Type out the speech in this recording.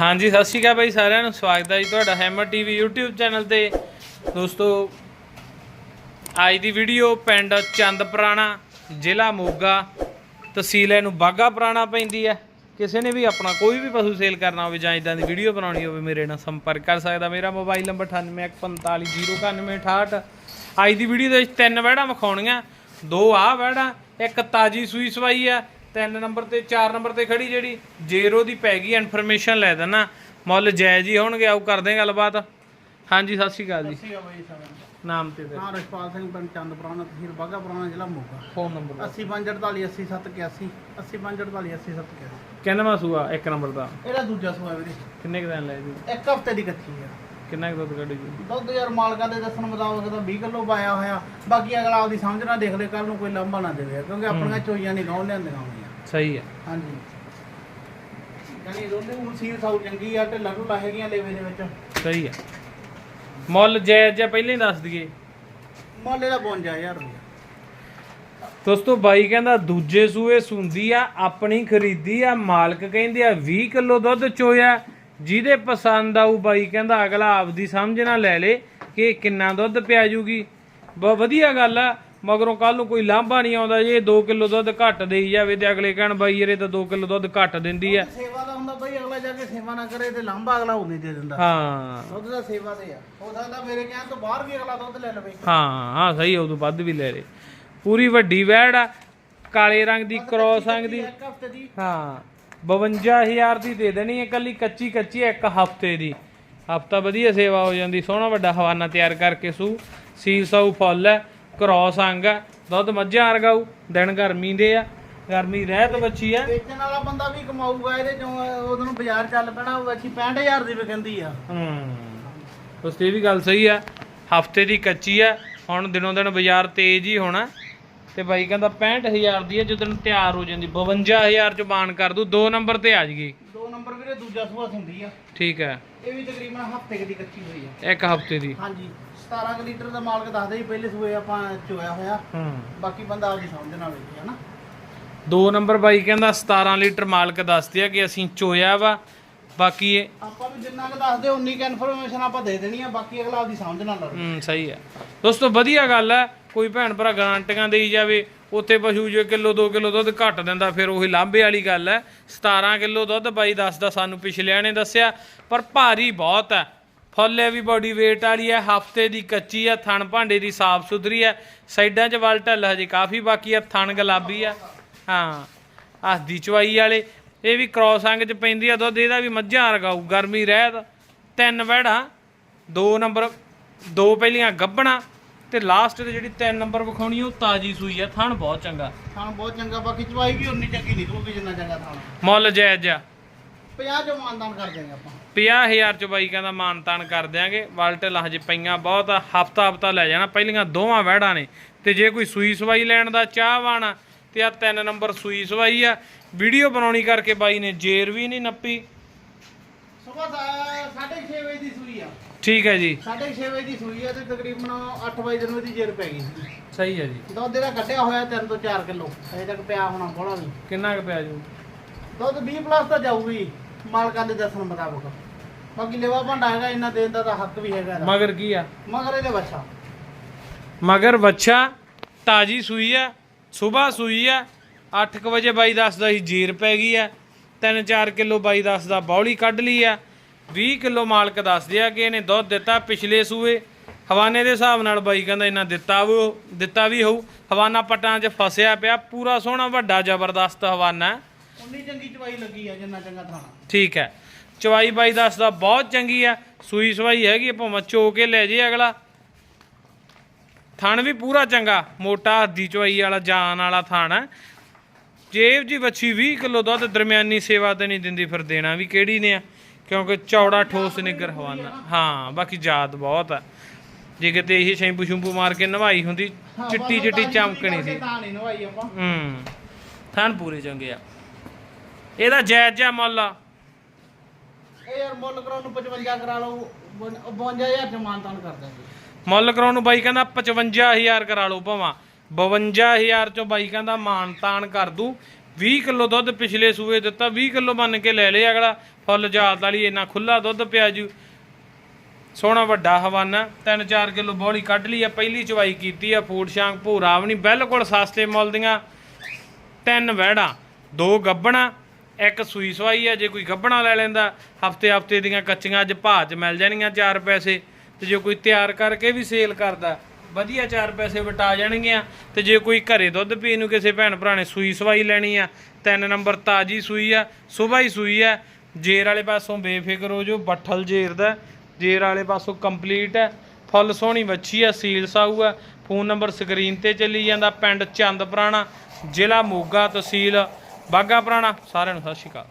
ਹਾਂਜੀ, ਸਤਿ ਸ਼੍ਰੀ ਅਕਾਲ ਬਾਈ ਸਾਰਿਆਂ ਨੂੰ। ਸਵਾਗਤ ਹੈ ਜੀ ਤੁਹਾਡਾ ਹੈਮਰ ਟੀਵੀ YouTube ਚੈਨਲ ਤੇ। ਦੋਸਤੋ, ਅੱਜ ਦੀ ਵੀਡੀਓ ਪਿੰਡ ਚੰਦਪੁਰਾਣਾ ਜ਼ਿਲ੍ਹਾ ਮੋਗਾ, ਤਹਿਸੀਲ ਇਹਨੂੰ ਬਾਗਾ ਪੁਰਾਣਾ ਪੈਂਦੀ ਹੈ। ਕਿਸੇ ਨੇ ਵੀ ਆਪਣਾ ਕੋਈ ਵੀ ਪਸ਼ੂ ਸੇਲ ਕਰਨਾ ਹੋਵੇ ਜਾਂ ਇਦਾਂ ਦੀ ਵੀਡੀਓ ਬਣਾਉਣੀ ਹੋਵੇ, ਮੇਰੇ ਨਾਲ ਸੰਪਰਕ ਕਰ ਸਕਦਾ। ਮੇਰਾ ਮੋਬਾਈਲ ਨੰਬਰ 9814509168 ਅੱਜ ਦੀ ਵੀਡੀਓ ਦੇ ਵਿੱਚ ਤਿੰਨ ਵਹਿੜਾਂ ਵਿਖਾਉਣੀਆਂ। ਦੋ ਆਹ ਵਹਿੜਾਂ, ਇੱਕ ਤਾਜੀ ਸੂਈ ਸਵਾਈ ਆ ਤਿੰਨ ਨੰਬਰ ਤੇ ਚਾਰ ਨੰਬਰ ਤੇ ਖੜੀ ਜਿਹੜੀ ਜ਼ੀਰੋ ਦੀ ਪੈ ਗਈ ਇਨਫੋਰਮੇਸ਼ਨ ਲੈ ਦੇਣਾ। ਮੁੱਲ ਜਾਇਜ਼ ਹੀ ਹੋਣਗੇ ਆਓ ਕਰਦੇ ਹਾਂ ਗੱਲਬਾਤ। ਹਾਂਜੀ ਸਤਿ ਸ਼੍ਰੀ ਅਕਾਲ ਜੀ। ਨਾਮ ਤੇ ਫਿਰ। ਹਾਂ ਰਸ਼ਪਾਲ ਸਿੰਘ ਪਿੰਡ ਚੰਦ ਪੁਰਾਣਾ ਤਹਿਸੀਲ ਬਾਗਾ ਪੁਰਾਣਾ ਜ਼ਿਲ੍ਹਾ ਮੋਗਾ। ਫੋਨ ਨੰਬਰ 8054 80781 8054 80781 ਕਿੰਨਾ ਸੂਆ? ਇੱਕ ਨੰਬਰ ਦਾ। ਇਹਦਾ ਦੂਜਾ ਸੂਆ ਵੀਰੇ। ਕਿੰਨੇ ਕੁ ਦਿਨ ਲਏ ਜੀ? ਇੱਕ ਹਫ਼ਤੇ ਦੀ ਕੱਚੀ ਆ। ਕਿੰਨਾ ਕੁ ਦੁੱਧ ਕੱਢੀ ਜੀ ਦੁੱਧ ਯਾਰ ਮਾਲਕਾਂ ਦੇ ਦੱਸਣ ਮੁਤਾਬਕ ਤਾਂ 20 ਕਿਲੋ ਪਾਇਆ ਹੋਇਆ। ਬਾਕੀ ਅਗਲਾ ਆਪਦੀ ਸਮਝ ਨਾਲ ਦੇਖ ਲੈ ਕੱਲ ਨੂੰ ਕੋਈ ਲੰਬਾ ਨਾ ਦੇਵੇ ਕਿਉਂਕਿ ਆਪਣੀਆਂ ਚੋਈਆਂ ਨਹੀਂ ਗਾਉਂ ਲਿਆਂਦੀਆਂ ਹੋਈਆਂ। ਸਹੀ ਹੈ ਹਾਂਜੀ। ਯਾਨੀ ਦੋਨੇ ਹੁਣ ਸੀਲ ਸਾਊ ਚੰਗੀ ਆ ਢਿੱਲਾ ਢੁੱਲਾ ਹੈਗੀਆਂ ਲੇਵੇ ਦੇ ਵਿੱਚ। ਸਹੀ ਮੁੱਲ ਜਾਇਜ਼ ਜਾਂ ਪਹਿਲਾਂ ਹੀ ਦੱਸ ਦਈਏ। ਮੁੱਲ ਇਹਦਾ 52000 ਰੁਪਏ ਦੋਸਤੋ ਬਾਈ ਕਹਿੰਦਾ ਦੂਜੇ ਸੂਏ ਸੁੰਦੀ ਆ ਆਪਣੀ ਖਰੀਦੀ ਆ ਮਾਲਕ ਕਹਿੰਦੇ ਆ 20 ਕਿਲੋ ਦੁੱਧ ਚੋਇਆ। ਜਿਹਦੇ ਪਸੰਦ ਆਊ ਬਾਈ ਕਹਿੰਦਾ ਅਗਲਾ ਆਪਦੀ ਸਮਝ ਨਾਲ ਲੈ ਲੇ ਕਿ ਕਿੰਨਾ ਦੁੱਧ ਪਿਆ ਜੂਗੀ। ਬਹੁਤ ਵਧੀਆ ਗੱਲ ਆ ਮਗਰੋਂ ਕੱਲ ਨੂੰ ਕੋਈ ਲਾਂਭਾ ਨਹੀਂ ਆਉਂਦਾ ਜੇ 2 ਕਿਲੋ ਦੁੱਧ ਘੱਟ ਦੇਈ ਜਾਵੇ ਤੇ ਅਗਲੇ ਕਹਿਣ ਬਾਈ ਇਹਰੇ ਤਾਂ 2 ਕਿਲੋ ਦੁੱਧ ਘੱਟ ਦਿੰਦੀ ਆ। ਸੇਵਾ ਦਾ ਹੁੰਦਾ ਬਈ ਅਗਲਾ ਜਾ ਕੇ ਸੇਵਾ ਨਾ ਕਰੇ ਤੇ ਲਾਂਬਾ ਅਗਲਾ ਉਹ ਨਹੀਂ ਦੇ ਦਿੰਦਾ। ਹਾਂ। ਦੁੱਧ ਦਾ ਸੇਵਾ ਤੇ ਆ। ਹੋ ਸਕਦਾ ਮੇਰੇ ਕਹਿਣ ਤੋਂ ਬਾਹਰ ਵੀ ਅਗਲਾ ਦੁੱਧ ਲੈ ਲਵੇ। ਹਾਂ ਹਾਂ ਸਹੀ ਆ, ਉਦੋਂ ਵੱਧ ਵੀ ਲੈ ਲੇ। ਪੂਰੀ ਵੱਡੀ ਵੈੜ ਆ ਕਾਲੇ ਰੰਗ ਦੀ ਕ੍ਰੋਸ ਰੰਗ ਦੀ। ਹਾਂ। 52000 ਦੀ ਦੇ ਦੇਣੀ ਹੈ ਕੱਲੀ ਕੱਚੀ ਕੱਚੀ ਹੈ ਇੱਕ ਹਫ਼ਤੇ ਦੀ। ਹਫਤਾ ਵਧੀਆ ਸੇਵਾ ਹੋ ਜਾਂਦੀ ਸੋਹਣਾ ਵੱਡਾ ਹਵਾਨਾ ਤਿਆਰ ਕਰਕੇ ਸੂ। ਸੀਲ ਸਾਊ ਫੁੱਲ ਹੈ ਕ੍ਰੋਸ ਅੰਗ ਹੈ ਦੁੱਧ ਮੱਝਾਂ ਵਰਗਾਊ ਦਿਨ ਗਰਮੀ ਦੇ ਆ ਗਰਮੀ ਰਹਿਤ ਬੱਚੀ ਹੈ। ਵੇਚਣ ਵਾਲਾ ਬੰਦਾ ਵੀ ਕਮਾਊਗਾ ਇਹਦੇ ਚੋਂ ਉਹਦੋਂ ਬਾਜ਼ਾਰ ਚੱਲ ਪੈਣਾ ਉਹ ਅੱਛੀ 65000 ਦੀ ਵਿਕੰਦੀ ਆ। ਹੂੰ ਉਸ ਤੇ ਵੀ ਗੱਲ ਸਹੀ ਆ ਹਫ਼ਤੇ ਦੀ ਕੱਚੀ ਆ ਹੁਣ ਦਿਨੋਂ ਦਿਨ ਬਾਜ਼ਾਰ ਤੇਜ਼ ਹੀ ਹੋਣਾ। ਤੇ ਬਾਈ ਕਹਿੰਦਾ 65000 ਦੀ ਹੈ ਜਦੋਂ ਤਿਆਰ ਹੋ ਜਾਂਦੀ 52000 ਚ ਬਾਨ ਕਰ ਦੂ ਦੋ ਨੰਬਰ ਤੇ ਆ ਜਗੀ ਦੋ ਨੰਬਰ ਵੀਰੇ ਦੂਜਾ ਸੂਆ ਹੁੰਦੀ ਆ। ਠੀਕ ਹੈ ਇਹ ਵੀ ਤਕਰੀਬਨ ਹਫ਼ਤੇ ਦੀ ਕੱਚੀ ਹੋਈ ਆ। ਇੱਕ ਹਫ਼ਤੇ ਦੀ। ਹਾਂਜੀ 17 ਕੁ ਲੀਟਰ ਦਾ ਮਾਲਕ ਦੱਸਦੇ ਸੀ ਪਹਿਲੇ ਸੂਏ ਆਪਾਂ ਚੋਇਆ ਹੋਇਆ। ਹੂੰ। ਬਾਕੀ ਬੰਦਾ ਆਪਦੀ ਸਮਝ ਨਾਲ ਵੇਖੇ ਹਨਾ? ਦੋ ਨੰਬਰ ਬਾਈ ਕਹਿੰਦਾ 17 ਲੀਟਰ ਮਾਲਕ ਦੱਸਦੇ ਆ ਕਿ ਅਸੀਂ ਚੋਇਆ ਵਾ। ਬਾਕੀ ਇਹ ਆਪਾਂ ਵੀ ਜਿੰਨਾ ਕੁ ਦੱਸਦੇ ਉਨੀ ਕੁ ਇਨਫੋਰਮੇਸ਼ਨ ਆਪਾਂ ਦੇ ਦੇਣੀ ਆ ਬਾਕੀ ਅਗਲਾ ਆਪਦੀ ਸਮਝ ਨਾਲ ਲਵੇ। ਹੂੰ ਸਹੀ ਹੈ ਦੋਸਤੋ ਵਧੀਆ ਗੱਲ ਹੈ ਕੋਈ ਭੈਣ ਭਰਾ ਗਾਰੰਟੀਆਂ ਦੇਈ ਜਾਵੇ, ਉੱਥੇ ਪਸ਼ੂ ਜੇ ਕਿਲੋ 2 ਕਿਲੋ ਦੁੱਧ ਘੱਟ ਦਿੰਦਾ, ਫਿਰ ਉਹੀ ਲਾਂਭੇ ਵਾਲੀ ਗੱਲ ਹੈ। 17 ਕਿਲੋ ਦੁੱਧ ਬਾਈ ਦੱਸਦਾ ਸਾਨੂੰ ਪਿਛਲਿਆਂ ਨੇ ਦੱਸਿਆ, ਪਰ ਭਾਰੀ ਬਹੁਤ ਹੈ। ਫੁੱਲ ਵੀ ਬੋਡੀ weight ਵਾਲੀ ਹੈ, ਹਫ਼ਤੇ ਦੀ ਕੱਚੀ ਹੈ, ਥਣ ਭਾਂਡੇ ਦੀ ਸਾਫ਼ ਸੁਥਰੀ ਹੈ। ਸਾਈਡਾਂ 'ਚ ਵਲ ਢੱਲ ਹਜੇ ਕਾਫੀ ਬਾਕੀ ਹੈ, ਥਣ ਗੁਲਾਬੀ ਆ ਹਾਂ ਹੱਸਦੀ ਚਵਾਈ ਵਾਲੇ, ਇਹ ਵੀ ਕ੍ਰੋਸ ਅੰਗ 'ਚ ਪੈਂਦੀ ਆ ਦੁੱਧ, ਇਹਦਾ ਵੀ ਮੱਝਾਂ ਰਗਾਊ ਗਰਮੀ ਰਹਿਤ। ਤਿੰਨ ਵੜਾ ਦੋ ਨੰਬਰ, ਦੋ ਪਹਿਲੀਆਂ ਗੱਬਣਾ ਤੇ ਲਾਸਟ ਤੇ ਜਿਹੜੀ ਤਿੰਨ ਨੰਬਰ ਵਿਖਾਉਣੀ ਉਹ ਤਾਜੀ ਸੂਈ ਆ ਥਣ ਬਹੁਤ ਚੰਗਾ। ਥਾਣ ਬਹੁਤ ਚੰਗਾ ਬਾਕੀ ਚਵਾਈ ਵੀ ਉਨੀ ਚੰਗੀ ਨਿਕਲੂਗੀ ਜਿੰਨਾ ਚੰਗਾ ਥਾਣ ਮੁੱਲ ਜਾਇਜ਼ ਆ। 50 ਜੋ ਮਾਨਦਾਨ ਕਰ ਦੇਂਗੇ ਆਪਾਂ। 50000 ਚ ਬਾਈ ਕਹਿੰਦਾ ਮਾਨਤਾਨ ਕਰ ਦਿਆਂਗੇ। ਵਾਲਟਲ ਹਜੇ ਪਈਆਂ ਬਹੁਤ ਆ ਹਫਤਾ ਹਫਤਾ ਲੈ ਜਾਣਾ। ਪਹਿਲੀਆਂ ਦੋਵਾਂ ਵਹਿੜਾਂ ਨੇ। ਤੇ ਜੇ ਕੋਈ ਸੂਈ ਸਵਾਈ ਲੈਣ ਦਾ ਚਾਹਵਾਨ ਆ ਤੇ ਆ ਤਿੰਨ ਨੰਬਰ ਸੂਈ ਸਵਾਈ ਆ। ਵੀਡੀਓ ਬਣਾਉਣੀ ਕਰਕੇ ਬਾਈ ਨੇ ਜੇਰ ਵੀ ਨਹੀਂ ਨੱਪੀ। ਸਵੇਰ 6:30 ਵਜੇ ਦੀ ਠੀਕ ਹੈ ਜੀ। 6:30 ਵਜੇ ਦੀ ਸੂਈ ਆ ਤੇ ਤਕਰੀਬਨ 8 ਵਜੇ ਦਿਨ ਦੀ ਜੇਰ ਪੈ ਗਈ ਸੀ। ਸਹੀ ਹੈ ਜੀ। ਦੁੱਧ ਇਹਦਾ ਕੱਢਿਆ ਹੋਇਆ 3 ਤੋਂ 4 ਕਿਲੋ ਅਜੇ ਤੱਕ ਪਿਆ ਹੋਣਾ ਬੋਲਾ ਨਹੀਂ ਕਿੰਨਾ ਕੁ ਪਿਆ ਜੂ? ਦੁੱਧ 20 ਪਲੱਸ ਤਾਂ ਜਾਊਗੀ ਮਾਲਕਾਂ ਦੇ ਦੱਸਣ ਮੁਤਾਬਕ। ਬਾਕੀ ਲੇਵਾ ਭਾਂਡਾ ਹੈਗਾ ਇਹਨਾਂ ਦੇਣ ਦਾ ਤਾਂ ਹੱਕ ਵੀ ਹੈਗਾ ਇਹਦਾ। ਮਗਰ ਕੀ ਆ? ਮਗਰ ਇਹਦੇ ਬੱਚਾ ਮਗਰ ਬੱਚਾ ਤਾਜੀ ਸੂਈ ਆ ਸਵੇਰ ਸੂਈ ਆ 8:00 ਵਜੇ ਬਾਈ ਦੱਸਦਾ ਸੀ ਜੀਰ ਪੈ ਗਈ ਆ 3-4 ਕਿਲੋ ਬਾਈ ਦੱਸਦਾ ਬੌਲੀ ਕੱਢ ਲਈ ਆ 20 ਕਿਲੋ ਮਾਲਕ ਦੱਸਦੇ ਆ ਕਿ ਇਹਨੇ ਦੁੱਧ ਦਿੱਤਾ ਪਿਛਲੇ ਸੂਏ। ਹਵਾਨੇ ਦੇ ਹਿਸਾਬ ਨਾਲ ਬਾਈ ਕਹਿੰਦਾ ਇਹਨਾਂ ਦਿੱਤਾ ਵੀ ਦਿੱਤਾ ਵੀ ਹੋਊ। ਹਵਾਨਾ ਪਟਾਂ 'ਚ ਫਸਿਆ ਪਿਆ ਪੂਰਾ ਸੋਹਣਾ ਵੱਡਾ ਜ਼ਬਰਦਸਤ ਹਵਾਨਾ। ਉਨੀ ਚੰਗੀ ਚਵਾਈ ਲੱਗੀ ਆ ਜਿੰਨਾ ਚੰਗਾ ਥਾਣਾ। ਠੀਕ ਹੈ। ਚਵਾਈ ਬਾਈ ਦੱਸਦਾ ਬਹੁਤ ਚੰਗੀ ਆ। ਸੂਈ ਸਵਾਈ ਹੈਗੀ ਆ, ਭਾਵੇਂ ਚੋ ਕੇ ਲੈ ਜੇ ਅਗਲਾ। ਥਣ ਵੀ ਪੂਰਾ ਚੰਗਾ ਮੋਟਾ ਹੱਦੀ ਚਵਾਈ ਵਾਲਾ ਜਾਨ ਵਾਲਾ ਥਣ ਹੈ। ਜੇਬ ਜੀ ਵੱਛੀ 20 ਕਿਲੋ ਦੁੱਧ ਦਰਮਿਆਨੀ ਸੇਵਾ ਤੇ ਨਹੀਂ ਦਿੰਦੀ ਫਿਰ ਦੇਣਾ ਵੀ ਕਿਹੜੀ ਨੇ ਆ। ਕਿਉਂਕਿ ਚੌੜਾ ਠੋਸ ਨਿੱਗਰ ਹਵਾਨਾ ਹਾਂ ਬਾਕੀ ਜਾਤ ਬਹੁਤ ਆ। ਜੇ ਕਿਤੇ ਇਹ ਸ਼ੈਂਪੂ ਸ਼ੈਂਪੂ ਮਾਰ ਕੇ ਨਵਾਈ ਹੁੰਦੀ ਚਿੱਟੀ ਚਿੱਟੀ ਚਮਕਣੀ ਸੀ। ਹੂੰ ਪੂਰੇ ਚੰਗੇ ਆ। ਇਹਦਾ ਜਾਇਜ਼ ਜਿਹਾ ਮੁੱਲ। ਆ ਇਹ ਯਾਰ ਮੁੱਲ ਕਰਾਉਣ ਨੂੰ 55 ਕਰਾ ਲਓ 52000 ਚ ਮਾਨਤਾਨ ਕਰ ਦਾਂਗੇ ਮੁੱਲ ਕਰਾਉਣ ਨੂੰ ਬਾਈ ਕਹਿੰਦਾ 55000 ਕਰਾ ਲਓ ਭਾਵਾਂ। 52000 ਚੋਂ ਬਾਈ ਕਹਿੰਦਾ ਮਾਨ ਤਾਨ ਕਰ ਦੂ। 20 ਕਿਲੋ ਦੁੱਧ ਪਿਛਲੇ ਸੂਏ ਦਿੱਤਾ 20 ਕਿਲੋ ਮੰਨ ਕੇ ਲੈ ਲਿਆ ਅਗਲਾ, ਫੁੱਲ ਜਾਤ ਵਾਲੀ ਇੰਨਾ ਖੁੱਲਾ ਦੁੱਧ ਪਿਆ ਜੂ। ਸੋਹਣਾ ਵੱਡਾ ਹਵਾਨਾ 3-4 ਕਿਲੋ ਬੋਲੀ ਕੱਢ ਲਈ ਆ, ਪਹਿਲੀ ਚਵਾਈ ਕੀਤੀ ਆ, ਫੂਡ ਸ਼ਾਂਕ ਭੂਰਾ ਵੀ ਨਹੀਂ, ਬਿਲਕੁਲ ਸਸਤੇ ਮੁੱਲ ਦੀਆਂ ਤਿੰਨ ਵਹਿੜਾਂ, ਦੋ ਗੱਬਣਾ, ਇੱਕ ਸੂਈ ਸਵਾਈ ਆ, ਜੇ ਕੋਈ ਗੱਬਣਾ ਲੈ ਲੈਂਦਾ, ਹਫ਼ਤੇ ਹਫ਼ਤੇ ਦੀਆਂ ਕੱਚੀਆਂ ਅੱਜ ਭਾਅ 'ਚ ਮਿਲ ਜਾਣਗੀਆਂ 4 ਪੈਸੇ, ਤੇ ਜੇ ਕੋਈ ਤਿਆਰ ਕਰਕੇ ਵੀ ਸੇਲ ਕਰਦਾ ਵਧੀਆ 4 ਪੈਸੇ ਵਟਾ ਜਾਣਗੀਆਂ ਤੇ ਜੇ ਕੋਈ ਘਰੇ ਦੁੱਧ ਪੀਣ ਨੂੰ ਕਿਸੇ ਭੈਣ ਭਰਾ ਨੇ ਸੂਈ ਸਵਾਈ ਲੈਣੀ ਆ, ਤਿੰਨ ਨੰਬਰ ਤਾਜੀ ਸੂਈ ਆ, ਸੁਬਾਹ ਹੀ ਸੂਈ ਆ, ਜੇਰ ਵਾਲੇ ਪਾਸੋਂ ਬੇਫਿਕਰ ਹੋ ਜੋ ਬੱਠਲ ਜੇਰ ਦਾ, ਜੇਰ ਵਾਲੇ ਪਾਸੋਂ ਕੰਪਲੀਟ ਹੈ ਫੁੱਲ ਸੋਹਣੀ ਵੱਛੀ ਆ ਸੀਲ ਸਾਊ ਆ, ਫੋਨ ਨੰਬਰ ਸਕਰੀਨ ਤੇ ਚੱਲੀ ਜਾਂਦਾ, ਪਿੰਡ ਚੰਦ ਪੁਰਾਣਾ, ਜ਼ਿਲ੍ਹਾ ਮੋਗਾ ਤਹਿਸੀਲ ਬਾਗਾ ਪੁਰਾਣਾ, ਸਾਰਿਆਂ ਨੂੰ ਸਤਿ ਸ਼੍ਰੀ ਅਕਾਲ।